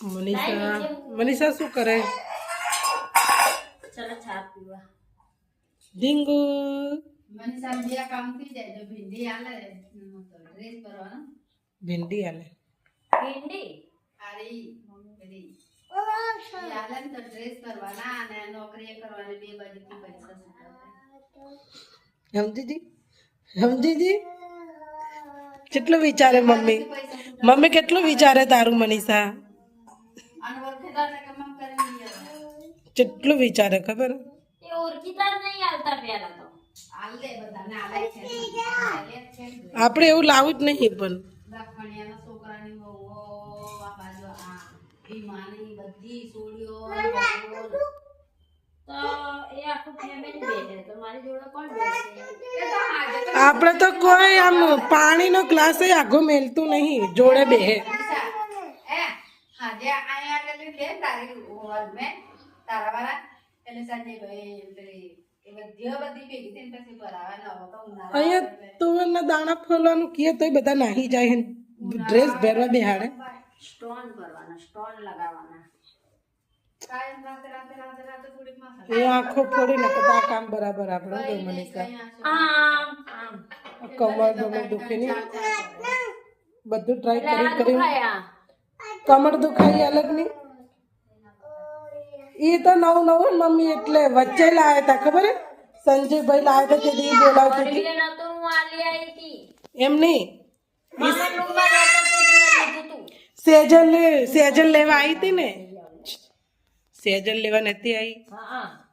મનીષા મનીષા શું કરે ચલો ચા પીવા ડીંગુ મનીષા બે કામ થઈ જાય તો ભીંડી હાલે તો ડ્રેસ કરવાનો ભીંડી હાલે ભીંડી હારી મમ્મી પેલી ઈ હાલે ને તો ડ્રેસ કરવાના અને નોકરી કરવાની બે બાજુથી પૈસા સુધારવાના. સમજીજી સમજીજી કેટલું વિચારે મમ્મી મમ્મી કેટલું વિચારે તારું મનીષા કેટલું વિચારે ખબર. આપણે એવું લાવું જ નહીં પણ. આપણે તો કોઈ આમ પાણીનો ગ્લાસ આઘો મેલતું નહીં જોડે બેહે. અહીંયા આગળ લે તારી હોલ મેં તારા વાળા એટલે સાંજે ભાઈ પેલી એ બધી બધી ભેગી થઈને પછી ભરાવા ન હોય તો તુવેરના દાણા ફોલવાનું કીએ તોય બધા નાહી જાય ડ્રેસ પહેરવા બેહાડે. સ્ટોન ભરવાના સ્ટોન લગાવવાના. એ આંખો ફોડી નાખો આ કામ બરાબર આપણે મનીષા કમર બમર દુખે નહીં. બધું ટ્રાય કરી કરી. કમર દુખાઈ અલગ નહીં. એ તો નવું નવું ને મમ્મી એટલે વચ્ચે લાયા હતા ખબર સંજયભાઈ લાયા હતા તે દી બોલાવતી હતી એમ નહીં? સેજલ સેજલ લેવા આવી હતી ને? સેજલ લેવા નથી આવી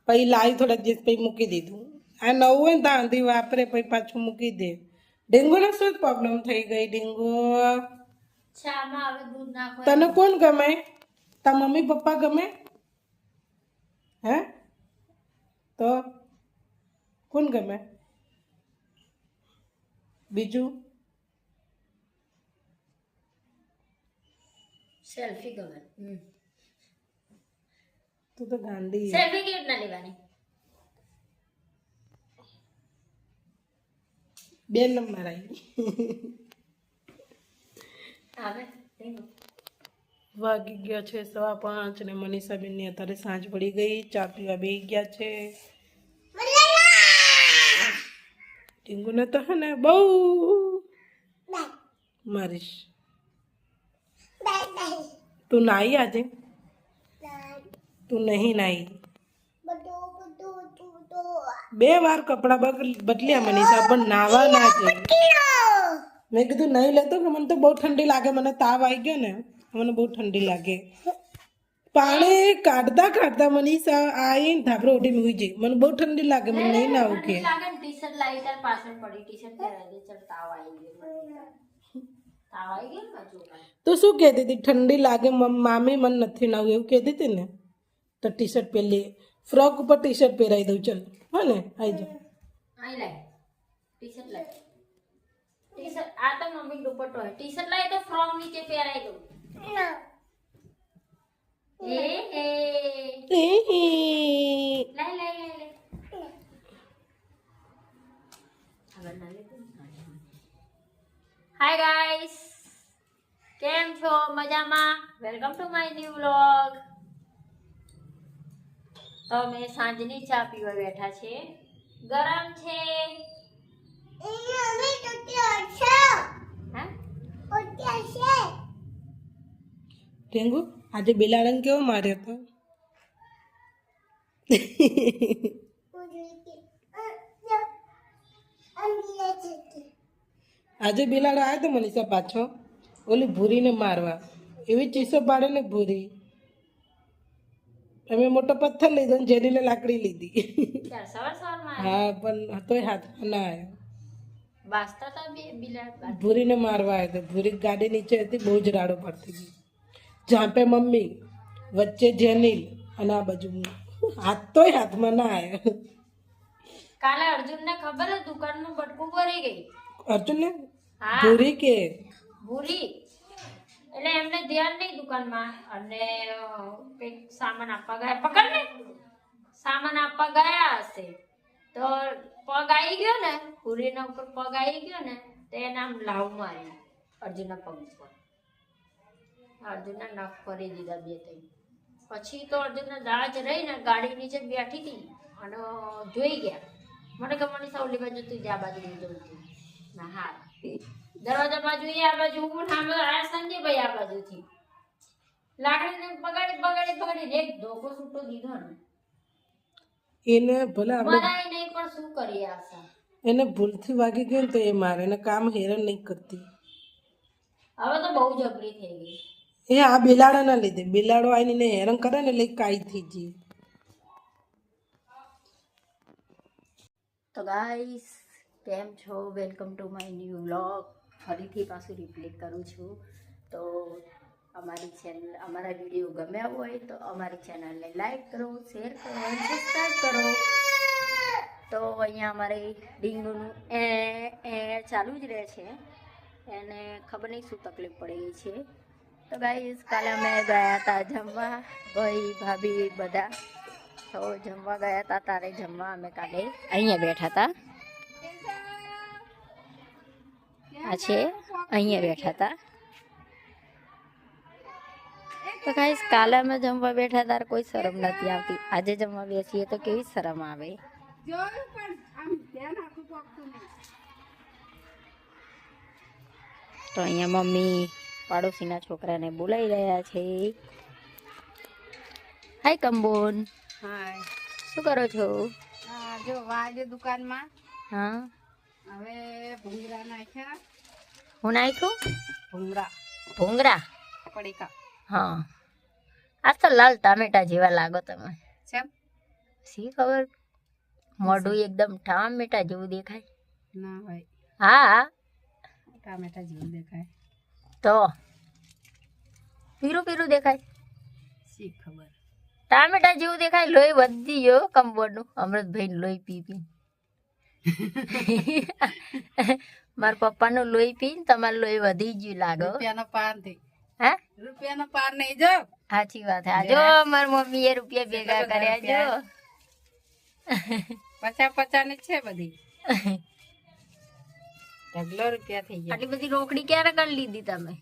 પછી લાવી થોડા દિવસ પછી મૂકી દીધું. આ નવું હોય ને તાંધી વાપરે પછી પાછું મૂકી દે. ડેન્ગુને શું પ્રોબ્લેમ થઈ ગઈ ડેન્ગુ? તને કોણ ગમે? તાર મમ્મી પપ્પા ગમે? હે? તો કોણ ગમે? બીજું? સેલ્ફી ગમે. તું તો ગાંધી સેલ્ફી કેવી રીતના લેવાની? બે નંબર આવી. આવે. વાગી ગયા છે સવા પાંચ ને મનીષાબેનની અત્યારે સાંજ પડી ગઈ. ચા પીવા બે ગયા છે. ટીંગુને તો હે ને? બહુ. મારીશ. તું નાઈ આજે? તું નહીં નાઈ. બે વાર કપડા બદલ્યા મનીષા, પણ નાવા ના છે મેં કીધું નહીં લેતો કે મને તો બહુ ઠંડી લાગે, મને તાવ આવી ગયો ને. મને બહુ ઠંડી લાગે પાણી કાઢતા કાઢતા મનીષા આવીને ધાબરો ઉઠીને ઉઈ જઈ મને બહુ ઠંડી લાગે મને નહીં નાવું કે લાગે ને ટી-શર્ટ લાવી તાર પાછળ પડી ટી-શર્ટ પહેરાવી દે ચાલ તાવ આવી ગયો તાવ આવી ગયો ને પાછું તો શું કહેતી હતી ઠંડી લાગે મમ- મામી મને નથી નાવું એવું કહેતી હતી ને તો ટી શર્ટ પહેરી ફ્રોક ઉપર ટી શર્ટ પહેરાવી દઉં ચાલ હો ને આવી જા અહીં લાય ટી-શર્ટ લાય ટી-શર્ટ આ તો મમ્મી દુપટ્ટો હે ટી-શર્ટ લાય તો ફ્રોક નીચે પહેરાઈ દઉં હાય ગાઈસ કેમ છો? મજામાં? Welcome to my new vlog તો અમે સાંજની ચા પીવા બેઠા છે. ગરમ છે. હા? ટેંગુ આજે બિલાડાને કેવો માર્યો હતો આજે બિલાડો આવ્યો તો મનીષા પાછો? ઓલી ભૂરીને મારવા. એવી ચીસો પાડે ને ભૂરી. અમે મોટો પથ્થર લીધો ને જેલીને લાકડી લીધી. હા પણ તોય હાથમાં ના આવ્યો ભૂરીને મારવા આવ્યો તો. ભૂરી ગાડી નીચે હતી બહુ જ રાડો પડતી ગઈ. ઝાંપે મમ્મી વચ્ચે જેનિલ અને આ બાજુ હાથ તોય હાથમાં ના આવ્યા કાલે અર્જુનને ખબર હે દુકાનનું બટકું ભરી ગઈ? અર્જુન ને હા. ભૂરી કે? ભૂરી. એટલે એમને ધ્યાન નહીં દુકાનમાં. અને કંઈક સામાન આપવા ગયા. પકડ ને. સામાન આપવા ગયા હશે. તો પગ આવી ગયો ને ભૂરીના ઉપર પગ આવી ગયો ને તો એને આમ લાવ મારી અર્જુનના પગ ઉપર. અર્જુનના નખ ફરી દીધા બે ત્રણ. પછી તો અર્જુનના દાજ રહીને ગાડી નીચે બેઠી હતી અને જોઈ ગયા. મને કે મને સૌલી બાજુ તું જ્યાં બાજુ નહીં જોઈતી ના હા. દરવાજા બાજુ એ આ બાજુ હું સામે આ સંજયભાઈ આ બાજુથી. લાકડીને બગાડી બગાડી બગાડી એક ધોકો છૂટો દીધો ને. એને ભલે આપણે નહીં પણ શું કરીએ આશા? એને ભૂલથી વાગી ગયું ને તો એ મારે એને કામ હેરાન નહીં કરતી. હવે તો બહુ જબરી થઈ ગઈ. એ આ બિલાડાના લીધે. બિલાડો આવીને હેરાન કરે ને એ કાંઈ થઈ જઈએ તો ગાઈસ કેમ છો? Welcome to my new vlog ફરીથી પાછું રિપ્લેટ કરું છું. તો અમારી ચેનલ અમારા વીડિયો ગમ્યા હોય તો અમારી ચેનલને લાઈક કરો શેર કરો અને સબસ્ક્રાઈબ કરો. તો અહીંયા અમારે ડીંગુનું એ એ ચાલુ જ રહે છે. એને ખબર નહીં શું તકલીફ પડી ગઈ છે. તો ગાઈસ કાલે અમે ગયા હતા જમવા, ભાઈ, ભાભી બધા. તો જમવા ગયા હતા તારે જમવા અમે કાલે અહીંયા બેઠા હતા આ છે, અહીંયા બેઠા હતા તો ગાઈસ કાલે અમે જમવા બેઠા, તારે કોઈ શરમ નથી આવતી. આજે જમવા બેસીએ તો કેવી શરમ આવે? તો અહીંયા મમ્મી પાડોશીના છોકરાને બોલાવી રહ્યા છે. હાય કંબોન. હાય શું કરો છો? હા જો વાજે દુકાનમાં. હા. હવે ભૂંગરા નાખ્યા. હું નાખ્યું? ભૂંગરા ભૂંગરા પડીકા. હા. આ તો લાલ ટામેટા જેવા લાગો તમે. છે શી ખબર? મોઢું એકદમ ટામેટા જેવું દેખાય. ના હોય. હા. ટામેટા જેવું દેખાય. તો પીરું પીરું દેખાય. શી ખબર? ટામેટા જેવું દેખાય લોહી વધી ગયો કંબોર્ડનું અમૃતભાઈ લોહી પી પી. મારા પપ્પાનું લોહી પીને તમારું લોહી વધી ગયું લાગો રૂપિયાનો પારથી હે? રૂપિયાનો પાર નહીં જો. સાચી વાત હા જો મારી મમ્મીએ રૂપિયા ભેગા કર્યા જો. પચાસ પચાસની છે બધી. ઢગલો રૂપિયા થઈ ગયા. આટલી બધી રોકડી ક્યારે કરી લીધી તમે?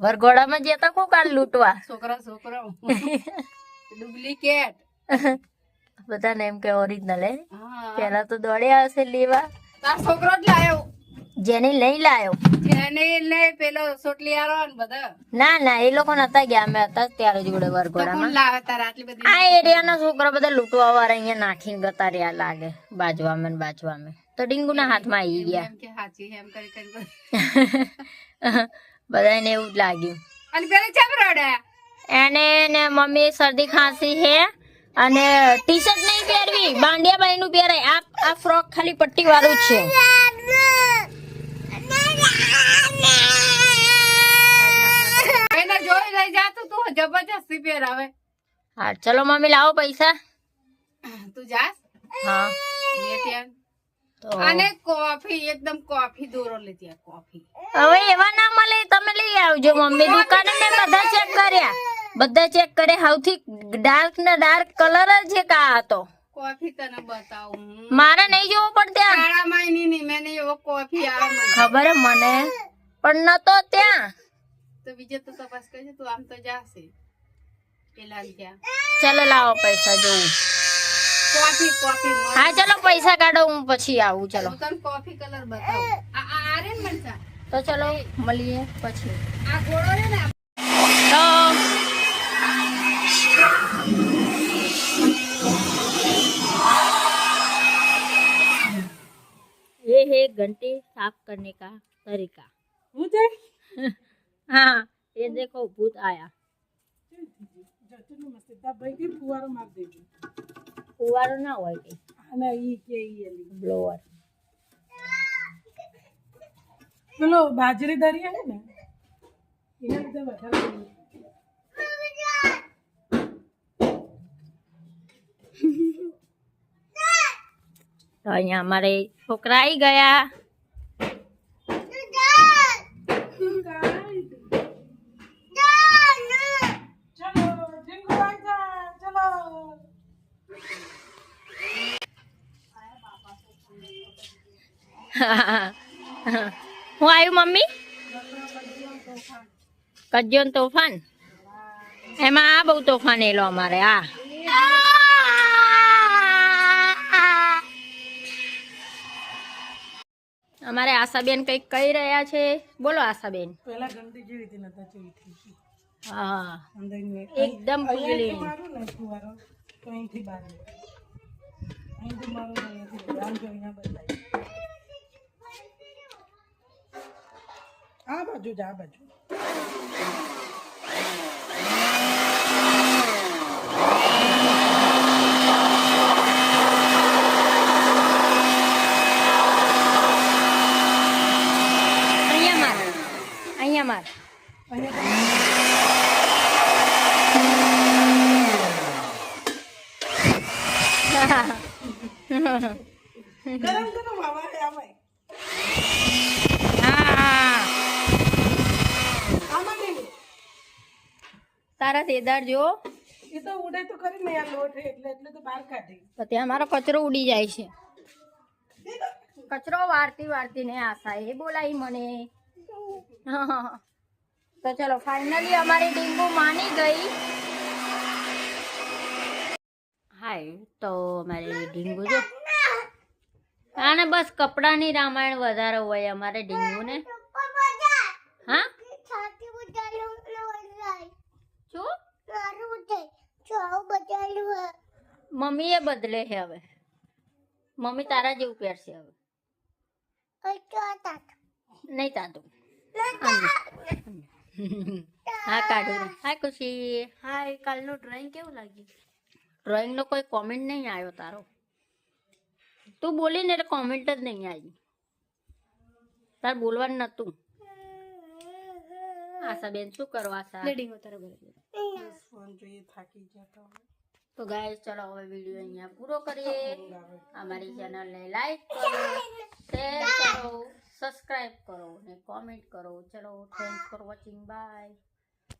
વરઘોડામાં જતા કોક આ લૂંટવા? છોકરા છોકરા ડુપ્લિકેટ. બધાને એમ કે ઓરિજિનલ હે. હા. પેલા તો દોડ્યા હશે લેવા. તાર છોકરો જ લાયો. જેની લઈ લાયો. એને ને પેલો સોટલીયારો ને બધા. ના ના એ લોકો નતા ગયા. અમે હતા જ ત્યારે જોડે તો કોણ વરઘોડામાં. લાવે તાર આટલી બધી આ એરિયાના છોકરા બધા લૂંટવા વાળા અહીંયા નાખીને ગતા રહ્યા લાગે. બાજવામાં ને બાજવામાં. તો ડીંગુના હાથમાં આવી ગયા. બધાને એવું જ લાગ્યું. એને ને મમ્મી શરદી ખાંસી છે અને ટી શર્ટ નહીં પહેરવી બાંડિયાબાઈ નું પહેરાય. આ આ ફ્રોક ખાલી પટ્ટી વાળું છે. જોઈ લઈ જાતું તું જબરજસ્તી પહેરાવે. હા ચલો મમ્મી લાવો પૈસા. તું જાસ? હા. અને કોફી એકદમ કોફી દોરો લેતી કોફી. હવે એવા ના મળે તમે લઈ આવજો મમ્મી. દુકાને મેં બધા ચેક કર્યા. બધા ચેક કર્યા સૌથી ડાર્ક ને ડાર્ક કલર જ છે કા હતો. કોફી તને બતાવું મારે નહીં જોવો પણ ત્યાં. કાળા માયની ની મેં એવો કોફી આવે મને. ખબર મને? પણ નતો ત્યાં. તો બીજે તો તપાસ કરજે તું આમ તો જાશે. પેલા ચલો લાવો પૈસા જોઉં. કોફી કોફી મળે. હા ચલો પૈસા કાઢો હું પછી આવું ચલો હું તને કોફી કલર બતાવું આ આ આ રે ને મનસા તો ચલો મળીએ પછી આ ગોળો રે ને તો ये है घंटे साफ करने का तरीका હું જાય हाँ ये देखो भूत आया ભાઈ કે ફુવારો માર દેજો ફુવારો ના હોય કઈ અને ઈ કે ઈ એલી બ્લોઅર પેલો બાજરી દરિયા છે ને એના લીધે વધારે તો અહીંયા અમારે છોકરા આવી ગયા ચલો ઢીંગુ આવી જા ચલો હું આવ્યું મમ્મી? કરજો તોફાન? એમાં આ બહુ તોફાન એલો અમારે આ. અમારે આશાબેન કંઈક કહી રહ્યા છે. બોલો આશાબેન. પેલા ગંદી જેવી હતી નતા જેવી થઈ હા. એકદમ અહીંયાથી પીળી મારું ને ફુવારો. તો અહીંથી બહાર અહીંથી મારું ને અહીંયાથી બહાર. આમ જો અહીંયા બદલાય આ બાજુ જ આ બાજુ. અહીંયા માર અહીંયા માર. ગરમ ગરમ હવા આવે હા આમાં નહીં તારા દેદાર જો. એ તો ઉડે તો ખરી ને આ લોટ એટલે એટલે તો બહાર કાઢી. તો ત્યાં મારો કચરો ઉડી જાય છે. કચરો વારતી વારતી ને આશા એ બોલાય મને. હા. તો ચલો ફાઇનલી અમારી ડીંગુ માની ગઈ. હાય તો અમારી ડીંગુ જો. આને બસ કપડાની રામાયણ વધારે હોય અમારે ડીંગુને. હા મમ્મી એ બદલે છે હવે. મમ્મી તારા જેવું પહેરશે હવે. નહીં તાતું. હા કાઢું હાય ખુશી. હાય કાલનું ડ્રોઈંગ કેવું લાગ્યું? ડ્રોઈંગ નો કોઈ કોમેન્ટ નહીં આવ્યો તારો. તું બોલી ને એટલે કોમેન્ટ જ નહીં આવી. તાર બોલવાનું નતું આશા બેન શું કરો આશા? લેડિંગ તારે બરાબર ફોન જોઈએ થાકી જતો તો. ગાય ચલો હવે વીડિયો અહીંયા પૂરો કરીએ. અમારી ચેનલને લાઈક કરો શેર કરો સબસ્ક્રાઇબ કરો, ને કોમેન્ટ કરો. ચલો થેન્ક્સ ફોર વોચિંગ બાય